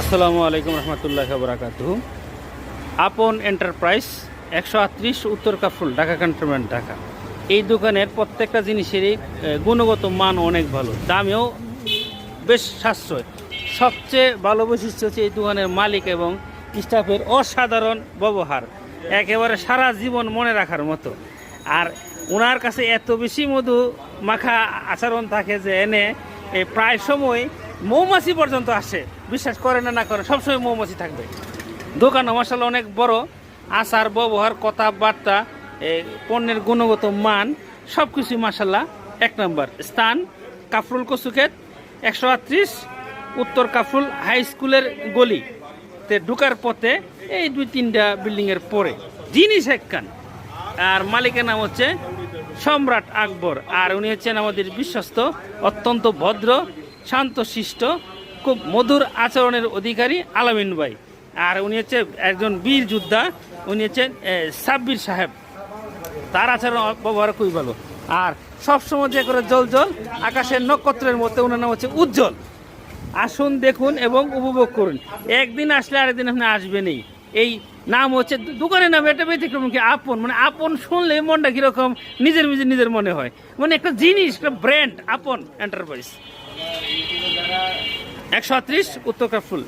আসসালামু আলাইকুম রহমতুল্লাহ বরাকাত আপন এন্টারপ্রাইজ একশো আটত্রিশ উত্তর কাফরুল, ঢাকা ক্যান্টনমেন্ট, ঢাকা। এই দোকানের প্রত্যেকটা জিনিসেরই গুণগত মান অনেক ভালো, দামেও বেশ সাশ্রয়। সবচেয়ে ভালো বৈশিষ্ট্য হচ্ছে এই দোকানের মালিক এবং স্টাফের অসাধারণ ব্যবহার, একেবারে সারা জীবন মনে রাখার মতো। আর ওনার কাছে এত বেশি মধু মাখা আচরণ থাকে যে এনে প্রায় সময় মৌমাছি পর্যন্ত আসে। বিশ্বাস করে না না করে সবসময় মৌমাছি থাকবে। দোকান মশালা অনেক বড়। আচার, ব্যবহার, কথাবার্তা পণ্যের গুণগত মান সব কিছুই মাসাল্লাহ এক নম্বর। স্থান, কাফরুল কসুকেত একশো আটত্রিশ, উত্তর কাফরুল হাই স্কুলের গলি। তে ঢুকার পথে এই দুই, তিনটা বিল্ডিংয়ের পরে। জিনিস একখান। আর মালিকের নাম হচ্ছে সম্রাট আকবর। আর উনি হচ্ছেন আমাদের বিশ্বস্ত, অত্যন্ত ভদ্র শান্তশিষ্ট, খুব মধুর আচরণের অধিকারী আলামিন ভাই। আর উনি হচ্ছে একজন বীর যোদ্ধা, উনি হচ্ছেন সাব্বির সাহেব। তার আচরণ ব্যবহার খুবই ভালো। আর সবসময় যে করে জল জল আকাশের নক্ষত্রের মধ্যে ওনার নাম হচ্ছে উজ্জ্বল। আসুন দেখুন এবং উপভোগ করুন। একদিন আসলে আরেকদিন আপনি আসবেনই। এই নাম হচ্ছে দোকানের নাম এটা ব্যতিক্রম কি আপন? মানে আপন শুনলে মনটা কীরকম? নিজের নিজের নিজের মনে হয়। মানে একটা জিনিস, একটা ব্র্যান্ড আপন এন্টারপ্রাইজ একশো আটত্রিশ উত্তর কাফুল